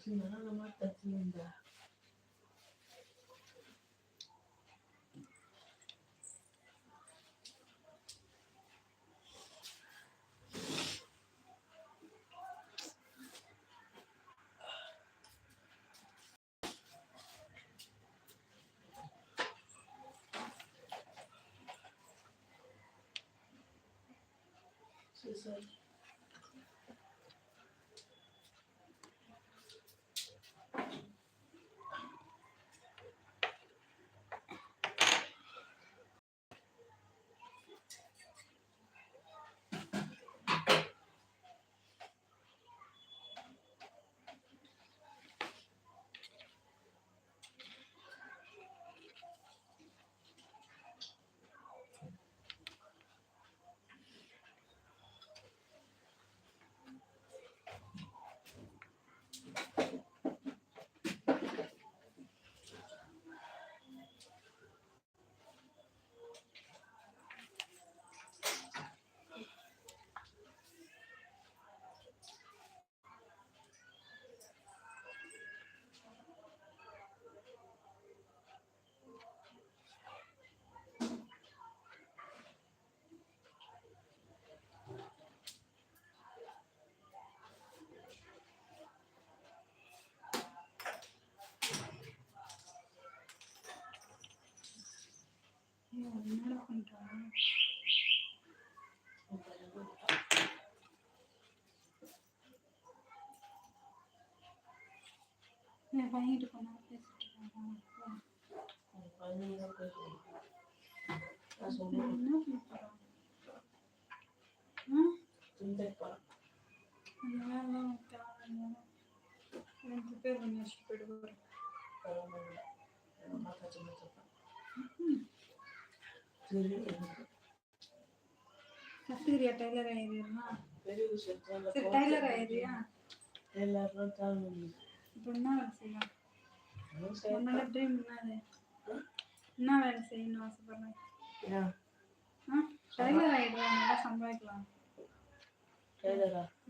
Umushinga n'amama atagenda Suicide. என்னடா பண்றான் என் பையன்கிட்ட போனா பேசிட்டு இருக்கான் என்ன பேர் பண்ணி வச்சுட்டு Kalau டைலர் ஆயிடுறா Jadi usia kalau சரி இப்போ என்ன வேலை செய்யலாம் உன்னோட ட்ரீம் என்னது என்ன செய்யணும்னு ஆ டைலர் நல்லா சம்பாதிக்கலாம்.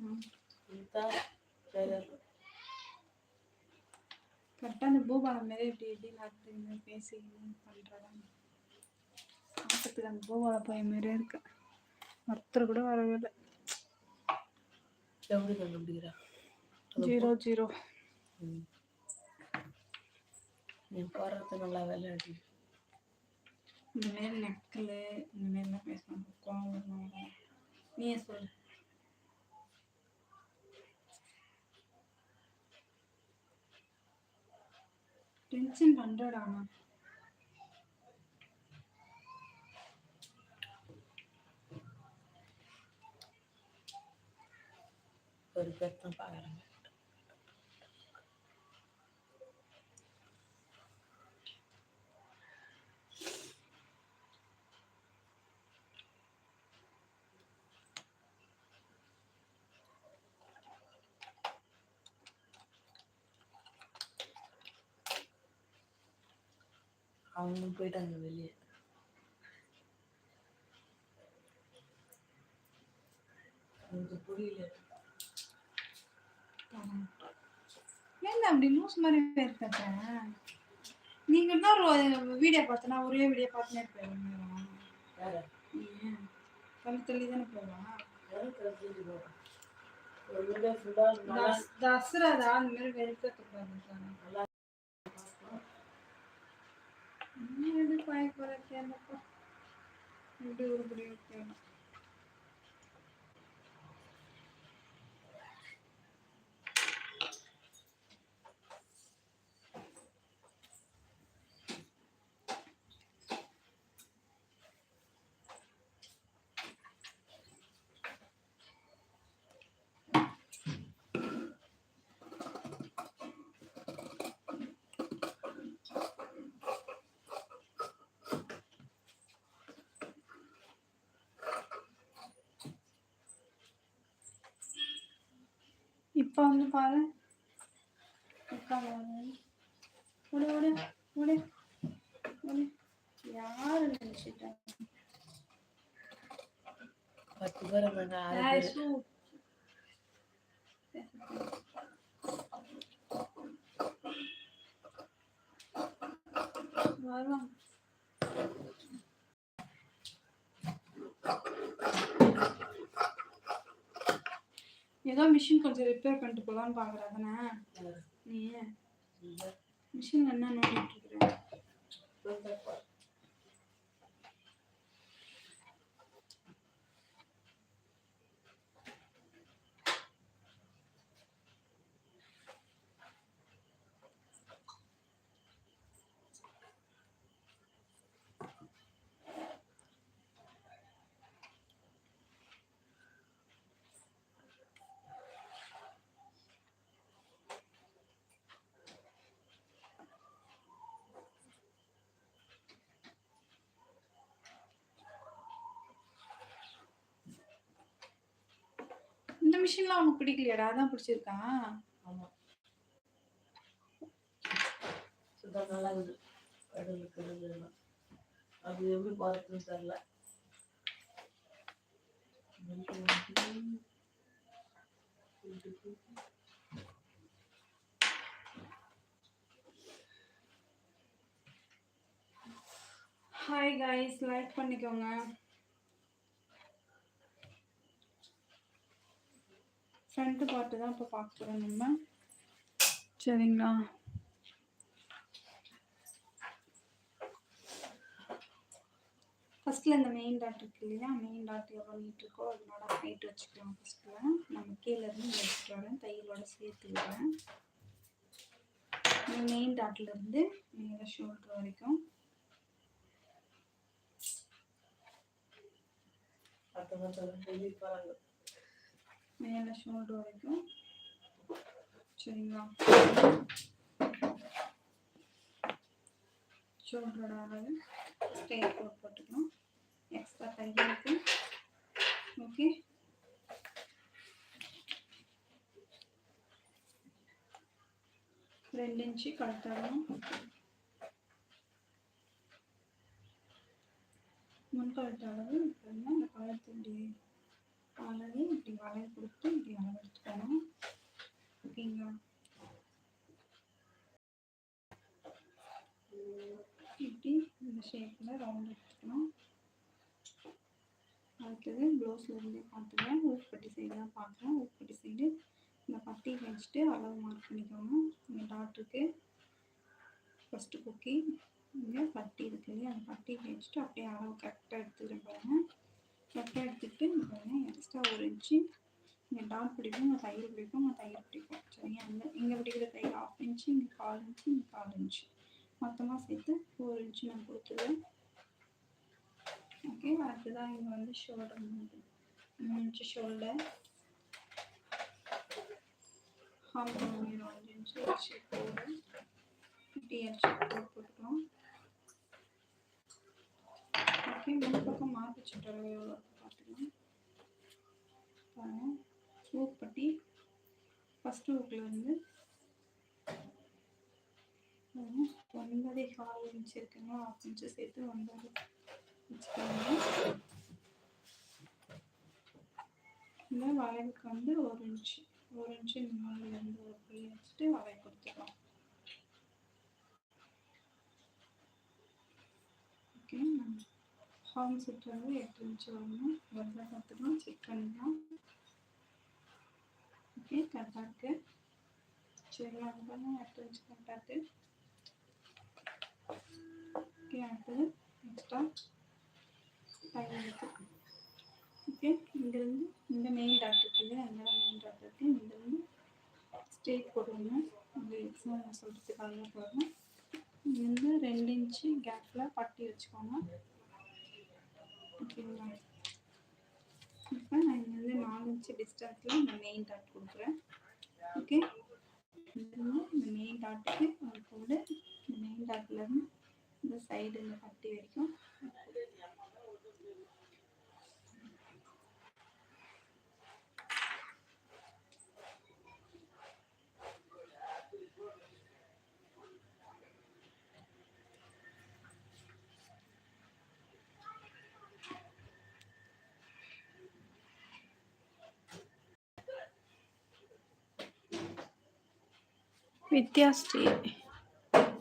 ம். டெய்லர் கரெக்டாக அந்த பூபாலம் மாரி இப்படி எப்படி நடத்துங்க பேசி பண்ணுறாங்க பார்க்கறதுக்கு அந்த பூபாலம் பையன் மாரியே இருக்கு. ஒருத்தர் கூட வரவே இல்லை எப்படி கண்டுபிடிக்கிறா? Zero zero. நீ போடுறது நல்லா விளையாடி இந்த மாரி நக்கல் இந்த மாரிலாம் பேசணும் கோவம். நீயே சொல்லு? டென்ஷன் பண்றடா ஒரு பேர் தான் பார்க்குறாங்க அவங்களும் போயிட்டாங்க வெளியே. எனக்கு புரியல. அப்படி லூஸ் மாதிரி பேர் நீங்க இன்னொரு வீடியோ பார்த்தனா ஒரே வீடியோ பார்த்துனே இருப்பேன் தள்ளி தள்ளி தானே தஸ்- தசராதா? அந்த மாதிரி வெறுக்கக்கூடாது எப்படி கேட்கப்பா எப்படி உருப்படி வைக்கணும் ഇപ്പൊ ഒന്ന് പാറ നിക്കാൻ ഓടി ഓടി ഓടി ഓടി യാറ് നിൽച്ചിട്ടാണ് Bueno. ஏதோ மிஷின் கொஞ்சம் ரிப்பேர் பண்ணிட்டு போகலான்னு பார்க்குறேன் தானே நீ மிஷின் என்ன நோண்டிட்டு இருக்கிற? மிஷின்லாம் உனக்கு பிடிக்கலையாடா அதான் பிடிச்சிருக்கா ஆமாம் சுத்தம் நல்லா இருக்குது அது எப்படி பார்த்துன்னு தெரில ஹாய் காய்ஸ் லைக் பண்ணிக்கோங்க. ஃப்ரண்ட் பார்ட்டு தான் இப்போ பார்க்குறோம் நம்ம. சரிங்களா? ஃபஸ்ட்டில் இந்த மெயின் டாட் இருக்கு இல்லையா? மெயின் டாட் எவ்வளோ நீட் இருக்கோ அதனோட ஹைட் வச்சுக்கலாம் ஃபஸ்ட்டில் நம்ம கீழே இருந்து இங்க எடுத்துட்டு வரேன் தையலோட சேர்த்து விடுறேன். இந்த மெயின் டாட்ல இருந்து மேலே ஷோல்டர் வரைக்கும். அப்புறம் சொல்லி பாருங்க மேலே ஷோல்டர் வரைக்கும் சரிங்களா ஷோல்டரோட அளவு ஸ்ட்ரெயிட் கோட் போட்டுக்கணும் எக்ஸ்ட்ரா தையலுக்கு ஓகே ரெண்டு இன்ச்சு கழுத்தரணும் முன் கழுத்து அளவு இப்போ வந்து அந்த கழுத்து இப்படி அளவு இப்படி வளைய கொடுத்து இப்படி அளவு எடுத்துக்கணும் ஓகேங்களா? இப்படி இந்த ஷேப்பில் ரவுண்ட் எடுத்துக்கணும். அடுத்தது ப்ளவுஸில் இருந்தே பார்த்துக்கிறேன் ஊக்குப்பட்டி சைடு தான் பார்க்குறேன். ஊக்குப்பட்டி சைடு இந்த பட்டி வச்சுட்டு அளவு மார்க் பண்ணிக்கோங்க. இந்த டாக்டருக்கு ஃபஸ்ட்டு கொக்கி இங்கே பட்டி இருக்கு இல்லையா? அந்த பட்டி வச்சுட்டு அப்படியே அளவு கரெக்டாக எடுத்துக்கிறேன் பாருங்கள் கரெக்டாக எடுத்துக்கிட்டு பாருங்கள் எக்ஸ்ட்ரா ஒரு இன்ச்சு இங்கே டாட் பிடிக்கும் இங்கே தையல் பிடிக்கும் இங்கே தையல் பிடிக்கும். சரியா? இந்த இங்கே பிடிக்கிற தையல் ஆஃப் இன்ச்சு இங்கே கால் இன்ச்சு இங்கே கால் இன்ச்சு மொத்தமாக சேர்த்து ஃபோர் இன்ச்சு நான் கொடுத்துருவேன் ஓகே அடுத்ததான் இங்கே வந்து ஷோல்டர் மூணு இன்ச்சு ஷோல்டர் ஹாஃப் ஒரு அஞ்சு இன்ச்சு அரிசி போடு டிஎல் ஷேப் போட்டுக்கலாம். ஓகே மூணு பக்கம் மார்க் சுற்றளவு எவ்வளோ பார்த்துக்கலாம். பாருங்கள் ஹூக் பட்டி ஃபஸ்ட்டு ஊக்கில் வந்து பாருங்க, ஒன்பதே கால் இன்ச்சு இருக்குங்களா ஆஃப் இன்ச்சு சேர்த்து ஒன்பது வச்சுக்கோங்க இந்த வளைவுக்கு வந்து ஒரு இன்ச்சு ஒரு இன்ச்சு இந்த மாதிரி இருந்து ஒரு புள்ளி வச்சுட்டு வளைவு கொடுத்துக்கலாம் ஓகே ஹார்ம் வந்து எட்டு இன்ச்சு வரணும். வருதா பார்த்துக்கலாம் செக் பண்ணிக்கலாம். ஓகே கரெக்டாக இருக்கு சரி அது பண்ண எட்டு இன்ச்சு கரெக்டாக இருக்கு ஓகே அடுத்தது எக்ஸ்ட்ரா தையல் இருக்கு ஓகே இங்கேருந்து இந்த மெயின் டாட் இருக்கு இல்லையா இந்த மெயின் டாட் இருக்கு இங்கேருந்து ஸ்ட்ரெயிட் போடுவோங்க இந்த எக்ஸாம் சொல்கிறதுக்காக போடுறோம் இங்கேருந்து ரெண்டு இன்ச்சு கேப்பில் பட்டி வச்சுக்கோங்க ஓகேங்களா இப்போ நான் இங்கேருந்து நாலு இன்ச்சு டிஸ்டன்ஸில் இந்த மெயின் டாட் கொடுக்குறேன். ஓகே இந்த மெயின் டாட்டுக்கு ஒரு கூட இந்த மெயின் டாட்லேருந்து இந்த சைடு இந்த பட்டி வரைக்கும் வித்யாஸ்ரீ.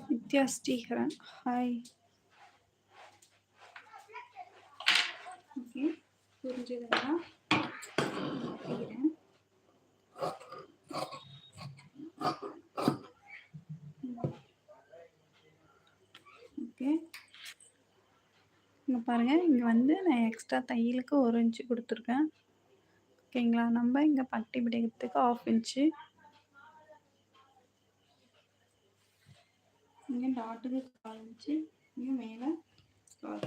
வித்யாஸ்ரீஹரன் ஹாய் ஓகே புரிஞ்சதுங்களா? ஓகே இங்கே பாருங்கள் இங்கே வந்து நான் எக்ஸ்ட்ரா தையலுக்கு ஒரு இன்ச்சு கொடுத்துருக்கேன். ஓகேங்களா நம்ம இங்கே பட்டி பிடிக்கிறதுக்கு ஆஃப் இன்ச்சு இங்கே டாட்டுக்கு கால் இங்கே மேலே கால்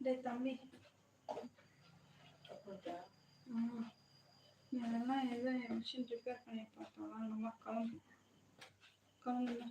டேய் தம்பி ஆ இதெல்லாம் ஏதோ மிஷின் ரிப்பேர் பண்ணி பார்த்தோம்னா நம்ம கிளம்பு கிளம்புல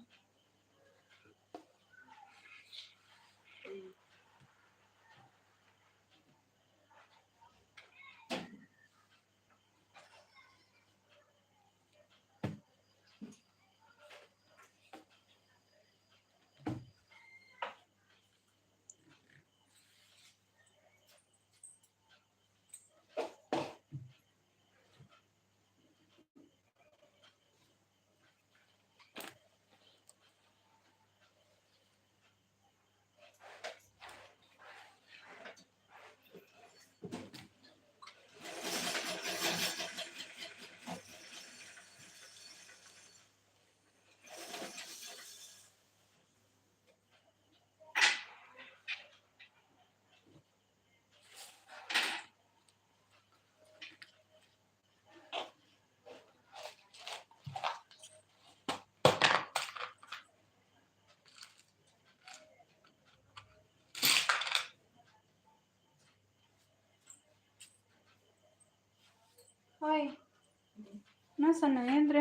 ஹாய் என்ன சொன்னேன் ஏந்திர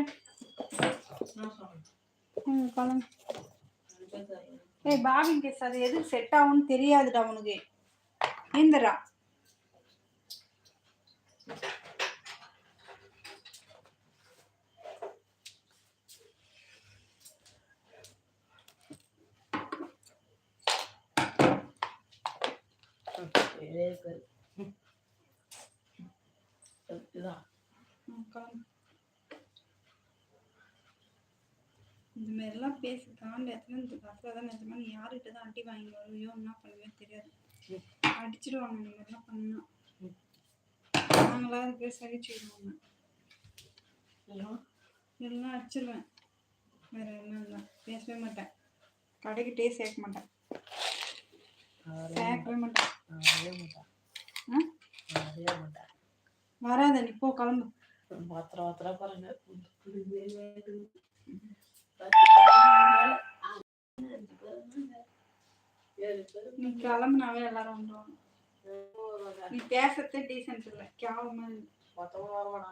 ம் கிளம்பு ஏய் பாபின் கேஸ் அது எதுக்கு செட் ஆகும்னு தெரியாதுடா உனக்கு. ஏந்திரா. இதே பேர் இதுதான் ம் கிளம்பு இந்த மாதிரிலாம் பேசி காண்ட இடத்துல இந்த பஸ்ஸில் தான் நிஜமா நீ யார்கிட்ட தான் அடி வாங்கி வருவியோ என்ன பண்ணுவேன்னு தெரியாது. அடிச்சிடுவாங்க இந்த மாதிரிலாம் பண்ணா. நாங்களா அதுக்கு சகிச்சுடுவாங்க எல்லாம் அடிச்சிருவேன். வேற என்ன இல்லை. பேசவே மாட்டேன். கடைக்கிட்டே சேர்க்க மாட்டேன். சேர்க்கவே மாட்டேன். வராத நீ போ கிளம்பு. மாத்திர மாத்திர பாருங்க. நீ கிளம்புனாவே எல்லாரும் வந்துடுவாங்க நீ பேசுறதே டீசென்ட் இல்லை. கேவலமா இருக்கு மொத்தமா வருவான்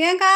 நம்ம ஏங்கா